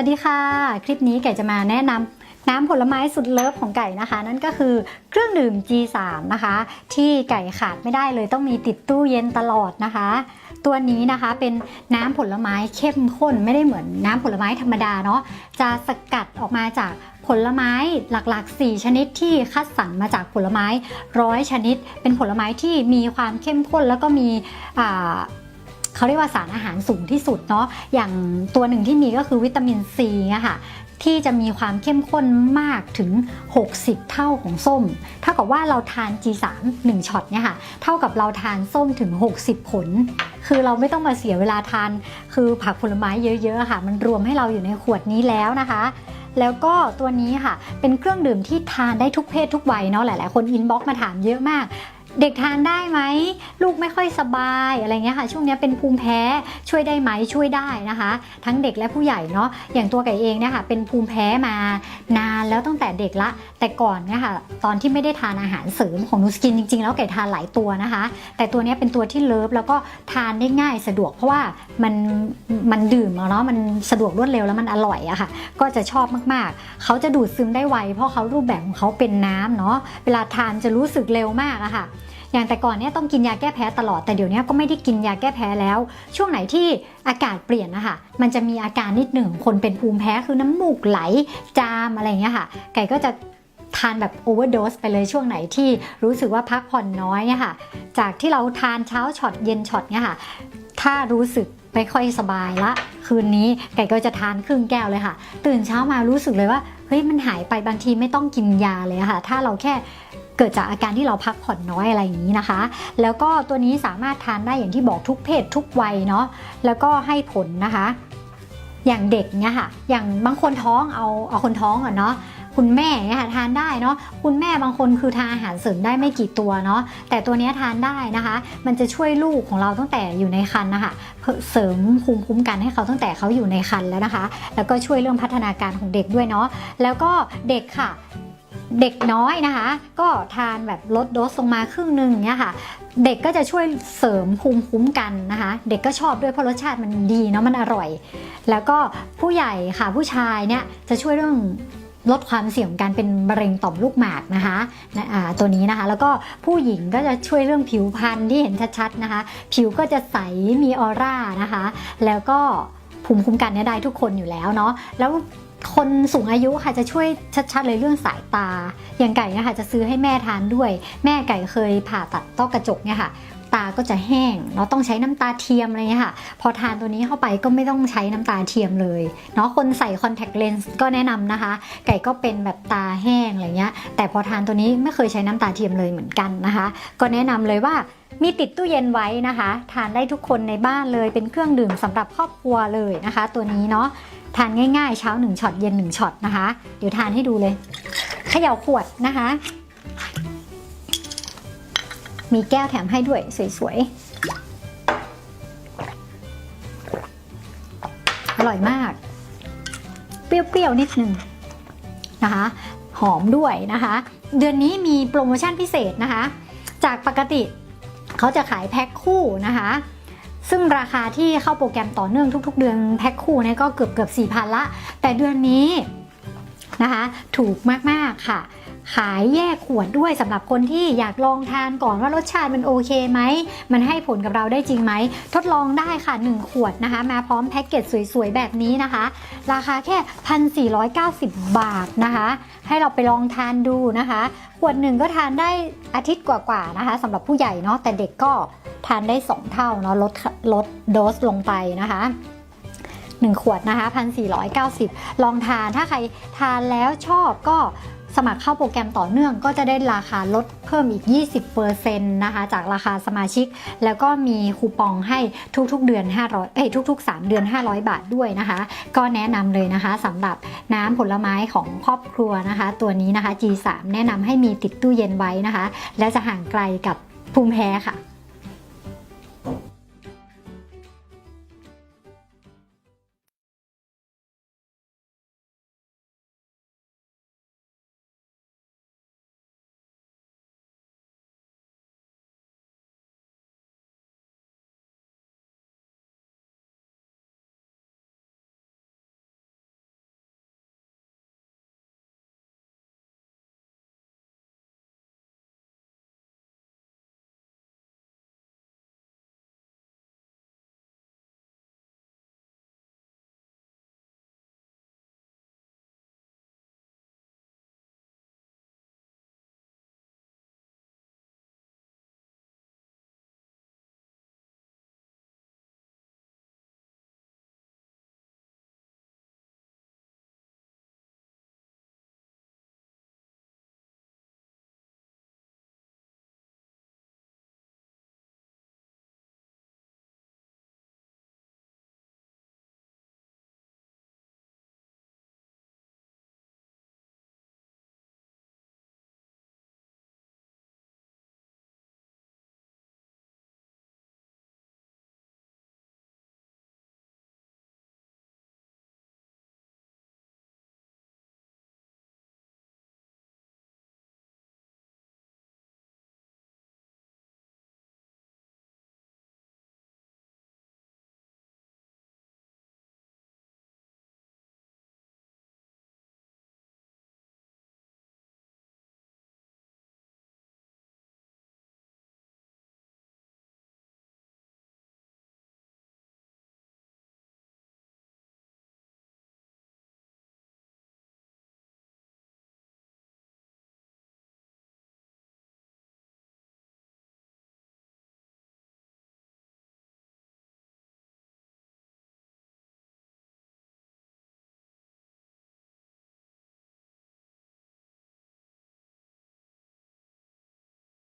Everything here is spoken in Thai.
วัสดีค่ะ คลิปนี้ไก่จะมาแนะนำน้ำผลไม้สุดเลิฟของไก่นะคะ นั่นก็คือเครื่องดื่ม G3 นะคะ ที่ไก่ขาดไม่ได้เลยต้องมีติดตู้เย็นตลอดนะคะ ตัวนี้นะคะเป็นน้ำผลไม้เข้มข้นไม่ได้เหมือนน้ำผลไม้ธรรมดาเนาะจะสกัดออกมาจากผลไม้หลักๆ 4 ชนิดที่คัดสรรมาจากผลไม้ร้อยชนิด เป็นผลไม้ที่มีความเข้มข้นแล้วก็มีอ่า เขาเรียกว่าสารอาหารสูงที่สุดเนาะอย่างตัวหนึ่งที่มีก็คือวิตามินซีอะค่ะที่จะมีความเข้มข้นมากถึง 60 เท่าของส้ม เท่ากับว่าเราทาน G3 1ช็อตเนี่ยค่ะ เท่ากับเราทานส้มถึง 60 ผล คือเราไม่ต้องมาเสียเวลาทาน คือผักผลไม้เยอะๆค่ะ มันรวมให้เราอยู่ในขวดนี้แล้วนะคะ แล้วก็ตัวนี้ค่ะ เป็นเครื่องดื่มที่ทานได้ทุกเพศทุกวัยเนาะ หลายๆ คนอินบ็อกมาถามเยอะมาก เด็กทานได้ไหมลูกไม่ค่อยสบายอะไรเงี้ยค่ะ ช่วงนี้เป็นภูมิแพ้ช่วยได้ไหมช่วยได้นะคะ ทั้งเด็กและผู้ใหญ่เนาะอย่างตัวไก่เองเนี่ยค่ะเป็นภูมิแพ้มานานแล้วตั้งแต่เด็กละ แต่ก่อนเนี่ยค่ะตอนที่ไม่ได้ทานอาหารเสริมของนูสกินจริงๆ แล้วไก่ทานหลายตัวนะคะ แต่ตัวนี้เป็นตัวที่เลิฟแล้วก็ทานได้ง่ายสะดวกเพราะว่ามันมันดื่มเนาะมันสะดวกรวดเร็วแล้วมันอร่อยอะค่ะ ก็จะชอบมากๆ เขาจะดูดซึมได้ไวเพราะเขารูปแบบของเขาเป็นน้ำเนาะเวลาทานจะรู้สึกเร็วมากอะค่ะ อย่างแต่ก่อนเนี่ยต้องกินยาแก้แพ้ตลอดแต่เดี๋ยวนี้ก็ไม่ได้กินยาแก้แพ้แล้ว ช่วงไหนที่อากาศเปลี่ยนนะคะมันจะมีอาการนิดหนึ่งคนเป็นภูมิแพ้คือน้ำมูกไหลจามอะไรเงี้ยค่ะ ไก่ก็จะทานแบบโอเวอร์โดสไปเลยช่วงไหนที่รู้สึกว่าพักผ่อนน้อยเนี่ยค่ะ จากที่เราทานเช้าช็อตเย็นช็อตเนี่ยค่ะ ถ้ารู้สึกไม่ค่อยสบายละ คืนนี้ไก่ก็จะทานครึ่งแก้วเลยค่ะ ตื่นเช้ามารู้สึกเลยว่า เฮ้ยมันหายไปบางทีไม่ต้องกินยาเลยค่ะ ถ้าเราแค่เกิดจากอาการที่เราพักผ่อนน้อยอะไรอย่างนี้นะคะ แล้วก็ตัวนี้สามารถทานได้อย่างที่บอกทุกเพศทุกวัยเนาะแล้วก็ให้ผลนะคะ อย่างเด็กเนี่ยค่ะ อย่างบางคนท้องเอาเอาคนท้องอะเนาะ คุณแม่เนี่ยค่ะทานได้เนาะคุณแม่บางคนคือทานอาหารเสริมได้ไม่กี่ตัวเนาะแต่ตัวนี้ทานได้นะคะ มันจะช่วยลูกของเราตั้งแต่อยู่ในครรภ์นะคะเสริมภูมิคุ้มกันให้เขาตั้งแต่เขาอยู่ในครรภ์แล้วนะคะ แล้วก็ช่วยเรื่องพัฒนาการของเด็กด้วยเนาะแล้วก็เด็กค่ะเด็กน้อยนะคะ ก็ทานแบบลดโดสลงมาครึ่งหนึ่งเนี่ยค่ะ เด็กก็จะช่วยเสริมภูมิคุ้มกันนะคะ เด็กก็ชอบด้วยเพราะรสชาติมันดีเนาะมันอร่อย แล้วก็ผู้ใหญ่ค่ะผู้ชายเนี่ยจะช่วยเรื่อง ลดความเสี่ยงการเป็นมะเร็งต่อมลูกหมากนะคะนะตัวนี้นะคะ แล้วก็ผู้หญิงก็จะช่วยเรื่องผิวพรรณที่เห็นชัดๆนะคะ ผิวก็จะใสมีออร่านะคะ แล้วก็ภูมิคุ้มกันเนี่ยได้ทุกคนอยู่แล้วเนาะแล้วคนสูงอายุค่ะจะช่วยชัดๆเลยเรื่องสายตา อย่างไก่นะคะจะซื้อให้แม่ทานด้วย แม่ไก่เคยผ่าตัดต้อกระจกเนี่ยค่ะ ตาก็จะแห้ง เราต้องใช้น้ำตาเทียมอะไรเงี้ยค่ะ พอทานตัวนี้เข้าไปก็ไม่ต้องใช้น้ำตาเทียมเลยเนาะคนใส่คอนแทคเลนส์ก็แนะนำนะคะ ไก่ก็เป็นแบบตาแห้งอะไรเงี้ย แต่พอทานตัวนี้ไม่เคยใช้น้ำตาเทียมเลยเหมือนกันนะคะ ก็แนะนำเลยว่ามีติดตู้เย็นไว้นะคะ ทานได้ทุกคนในบ้านเลยเป็นเครื่องดื่มสำหรับครอบครัวเลยนะคะ ตัวนี้เนาะทานง่ายๆ เช้า1ช็อตเย็น1ช็อตนะคะ เดี๋ยวทานให้ดูเลยเขย่าขวดนะคะ มีแก้วแถมให้ด้วยสวยๆ อร่อยมาก เปรี้ยวๆ นิดนึงนะคะ หอมด้วยนะคะ เดือนนี้มีโปรโมชั่นพิเศษนะคะ จากปกติเขาจะขายแพ็คคู่นะคะซึ่งราคาที่เข้าโปรแกรมต่อเนื่องทุก ๆ เดือนแพ็คคู่เนี่ยก็เกือบเกือบสี่พันละ แต่เดือนนี้นะคะ ถูกมาก ๆ ค่ะ ขายแยกขวดด้วยสำหรับคนที่อยากลองทานก่อนว่ารสชาติมันโอเคไหม มันให้ผลกับเราได้จริงไหม ทดลองได้ค่ะ 1 ขวดนะคะ มาพร้อมแพ็กเกจสวยๆ แบบนี้นะคะ ราคาแค่ 1,490 บาทนะคะ ให้เราไปลองทานดูนะคะ ขวดหนึ่งก็ทานได้อาทิตย์กว่าๆนะคะสำหรับผู้ใหญ่เนาะแต่เด็กก็ทานได้ 2 เท่าเนาะลดลดโดสลงไปนะคะ 1 ขวดนะคะ 1,490 ลองทานถ้าใครทานแล้วชอบก็สมัครเข้าโปรแกรมต่อเนื่องก็จะได้ราคาลดเพิ่มอีก 20%นะคะ จากราคาสมาชิก แล้วก็มีคูปองให้ทุกๆเดือน 500 เอ้ยทุก ๆ 3 เดือน 500 บาทด้วยนะคะ ก็แนะนำเลยนะคะสำหรับน้ำผลไม้ของครอบครัวนะคะ ตัวนี้นะคะ G3 แนะนำให้มีติดตู้เย็นไว้นะคะ และจะห่างไกลกับภูมิแพ้ค่ะ